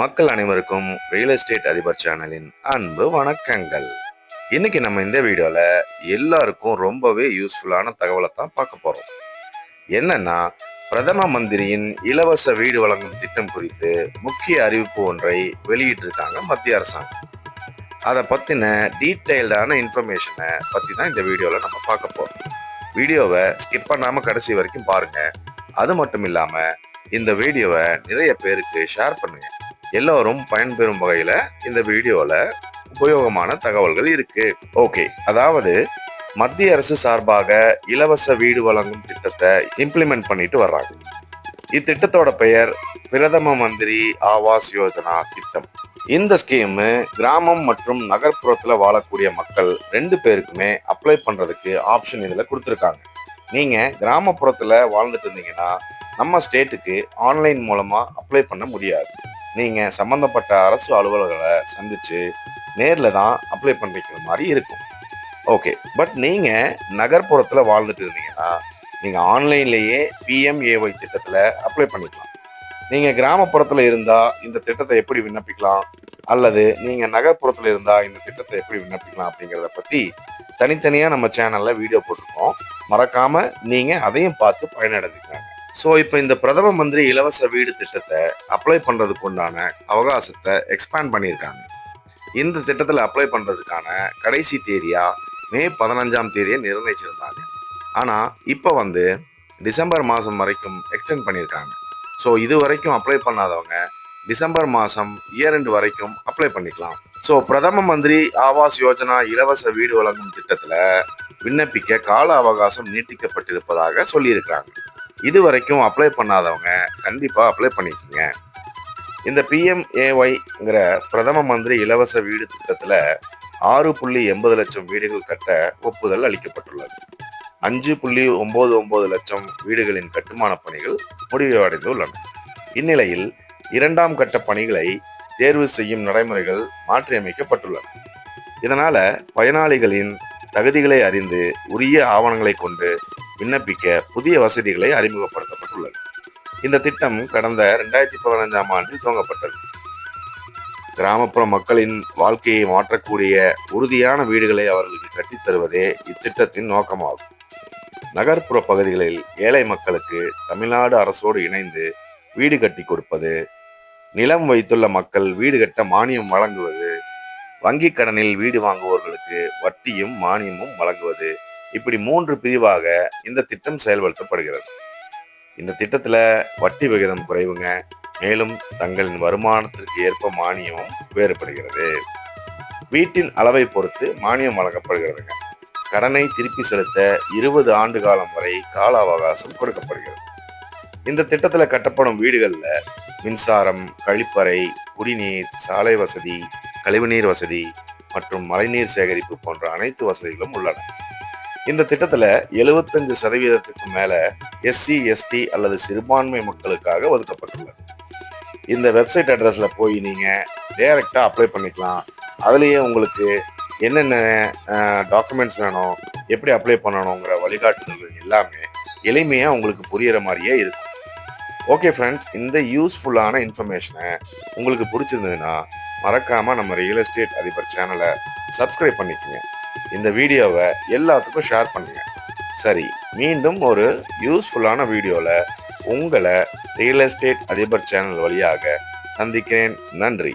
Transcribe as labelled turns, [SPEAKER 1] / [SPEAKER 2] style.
[SPEAKER 1] மக்கள் அனைவருக்கும் real estate அதிபர் சேனலின் அன்பு வணக்கங்கள். இன்னைக்கு நம்ம இந்த வீடியோல எல்லாருக்கும் ரொம்பவே யூஸ்ஃபுல்லான தகவலை தான் பார்க்க போறோம். என்னன்னா பிரதம மந்திரியின் இலவச வீடு வழங்கும் திட்டம் குறித்து முக்கிய அறிவிப்பு ஒன்றை வெளியிட்டிருக்காங்க மத்திய அரசாங்கம். அதை பற்றின டீட்டெயில்டான இன்ஃபர்மேஷனை பற்றி தான் இந்த வீடியோவில் நம்ம பார்க்க போகிறோம் வீடியோவை ஸ்கிப் பண்ணாமல் கடைசி வரைக்கும் பாருங்கள் அது மட்டும் இல்லாமல் இந்த வீடியோவை நிறைய பேருக்கு ஷேர் பண்ணுங்க. எல்லோரும் பயன்பெறும் வகையில் இந்த வீடியோவில் உபயோகமான தகவல்கள் இருக்கு. ஓகே அதாவது மத்திய அரசு சார்பாக இலவச வீடு வழங்கும் திட்டத்தை இம்ப்ளிமெண்ட் பண்ணிட்டு வர்றாங்க. இத்திட்டத்தோட பெயர் பிரதம மந்திரி ஆவாஸ் யோஜனா திட்டம். இந்த ஸ்கீமு கிராமம் மற்றும் நகர்ப்புறத்தில் வாழக்கூடிய மக்கள் ரெண்டு பேருக்குமே அப்ளை பண்ணுறதுக்கு ஆப்ஷன் இதில் கொடுத்துருக்காங்க. நீங்கள் கிராமப்புறத்தில் வாழ்ந்துட்டு இருந்தீங்கன்னா நம்ம ஸ்டேட்டுக்கு ஆன்லைன் மூலமாக அப்ளை பண்ண முடியாது. நீங்கள் சம்மந்தப்பட்ட அரசு அலுவலர்களை சந்தித்து நேரில் தான் அப்ளை பண்ணிக்கிற மாதிரி இருக்கும். ஓகே பட் நீங்கள் நகர்ப்புறத்தில் வாழ்ந்துட்டு இருந்தீங்கன்னா நீங்கள் ஆன்லைன்லேயே பிஎம்ஏஒய் திட்டத்தில் அப்ளை பண்ணிக்கலாம். நீங்கள் கிராமப்புறத்தில் இருந்தால் இந்த திட்டத்தை எப்படி விண்ணப்பிக்கலாம்? அல்லது நீங்கள் நகர்ப்புறத்தில் இருந்தால் இந்த திட்டத்தை எப்படி விண்ணப்பிக்கலாம் அப்படிங்கிறத பற்றி தனித்தனியாக நம்ம சேனலில் வீடியோ போட்டிருக்கோம். மறக்காமல் நீங்கள் அதையும் பார்த்து பயனடைஞ்சுக்கலாம் ஸோ இப்போ இந்த பிரதம மந்திரி இலவச வீடு திட்டத்தை அப்ளை பண்ணுறதுக்கு உண்டான அவகாசத்தை எக்ஸ்பேண்ட் பண்ணியிருக்காங்க. இந்த திட்டத்தில் அப்ளை பண்ணுறதுக்கான கடைசி தேதியாக மே பதினஞ்சாம் தேதியை நிர்ணயிச்சிருந்தாங்க. ஆனால் இப்போ வந்து டிசம்பர் மாதம் வரைக்கும் எக்ஸ்டெண்ட் பண்ணியிருக்காங்க. ஸோ இது வரைக்கும் அப்ளை பண்ணாதவங்க டிசம்பர் மாதம் இயரெண்டு வரைக்கும் அப்ளை பண்ணிக்கலாம். ஸோ பிரதம மந்திரி ஆவாஸ் யோஜனா இலவச வீடு வழங்கும் திட்டத்தில் விண்ணப்பிக்க கால அவகாசம் நீட்டிக்கப்பட்டிருப்பதாக சொல்லியிருக்கிறாங்க. இது வரைக்கும் அப்ளை பண்ணாதவங்க கண்டிப்பாக அப்ளை பண்ணிக்கோங்க. இந்த பிஎம்ஏஒய்ங்கிற பிரதம மந்திரி இலவச வீடு திட்டத்தில் ஆறு புள்ளி எண்பது லட்சம் வீடுகள் கட்ட ஒப்புதல் அளிக்கப்பட்டுள்ளது. அஞ்சு புள்ளி ஒம்பது ஒம்பது லட்சம் வீடுகளின் கட்டுமான பணிகள் முடிவடைந்துள்ளன. இந்நிலையில் இரண்டாம் கட்ட பணிகளை தேர்வு செய்யும் நடைமுறைகள் மாற்றியமைக்கப்பட்டுள்ளன. இதனால் பயனாளிகளின் தகுதிகளை அறிந்து உரிய ஆவணங்களை கொண்டு விண்ணப்பிக்க புதிய வசதிகளை அறிமுகப்படுத்தப்பட்டுள்ளது. இந்த திட்டம் கடந்த ரெண்டாயிரத்தி பதினைஞ்சாம் ஆண்டில் துவங்கப்பட்டது. கிராமப்புற மக்களின் வாழ்க்கையை மாற்றக்கூடிய உறுதியான வீடுகளை அவர்களுக்கு கட்டித்தருவதே இத்திட்டத்தின் நோக்கமாகும். நகர்ப்புற பகுதிகளில் ஏழை மக்களுக்கு தமிழ்நாடு அரசோடு இணைந்து வீடு கட்டி கொடுப்பது நிலம் வைத்துள்ள மக்கள் வீடு கட்ட மானியம் வழங்குவது வங்கி கடனில் வீடு வாங்குவோர்களுக்கு வட்டியும் மானியமும் வழங்குவது இப்படி மூன்று பிரிவாக இந்த திட்டம் செயல்படுத்தப்படுகிறது. இந்த திட்டத்தில் வட்டி விகிதம் குறைவுங்க மேலும் தங்களின் வருமானத்திற்கு ஏற்ப மானியமும் வேறுபடுகிறது. வீட்டின் அளவை பொறுத்து மானியம் வழங்கப்படுகிறதுங்க. கடனை திருப்பி செலுத்த இருபது ஆண்டு காலம் வரை கால அவகாசம் கொடுக்கப்படுகிறது. இந்த திட்டத்தில் கட்டப்படும் வீடுகளில் மின்சாரம் கழிப்பறை குடிநீர் சாலை வசதி கழிவுநீர் வசதி மற்றும் மழைநீர் சேகரிப்பு போன்ற அனைத்து வசதிகளும் உள்ளன. இந்த திட்டத்தில் எழுபத்தஞ்சு சதவீதத்துக்கு மேலே எஸ்சி எஸ்டி அல்லது சிறுபான்மை மக்களுக்காக ஒதுக்கப்பட்டுள்ளது. இந்த வெப்சைட் அட்ரஸில் போய் நீங்கள் டைரெக்டாக அப்ளை பண்ணிக்கலாம். அதுலேயே உங்களுக்கு என்னென்ன டாக்குமெண்ட்ஸ் வேணும் எப்படி அப்ளை பண்ணணுங்கிற வழிகாட்டுதல்கள் எல்லாமே எளிமையாக உங்களுக்கு புரிகிற மாதிரியே இருக்கும். ஓகே ஃப்ரெண்ட்ஸ் இந்த யூஸ்ஃபுல்லான இன்ஃபர்மேஷனை உங்களுக்கு பிடிச்சிருந்ததுன்னா மறக்காமல் நம்ம ரியல் எஸ்டேட் அதிபர் சேனலை சப்ஸ்கிரைப் பண்ணிக்கோங்க. இந்த வீடியோவை எல்லாத்துக்கும் ஷேர் பண்ணுங்க. சரி மீண்டும் ஒரு யூஸ்ஃபுல்லான வீடியோவில் உங்களை ரியல் எஸ்டேட் அதிபர் சேனல் வழியாக சந்திக்கிறேன். நன்றி.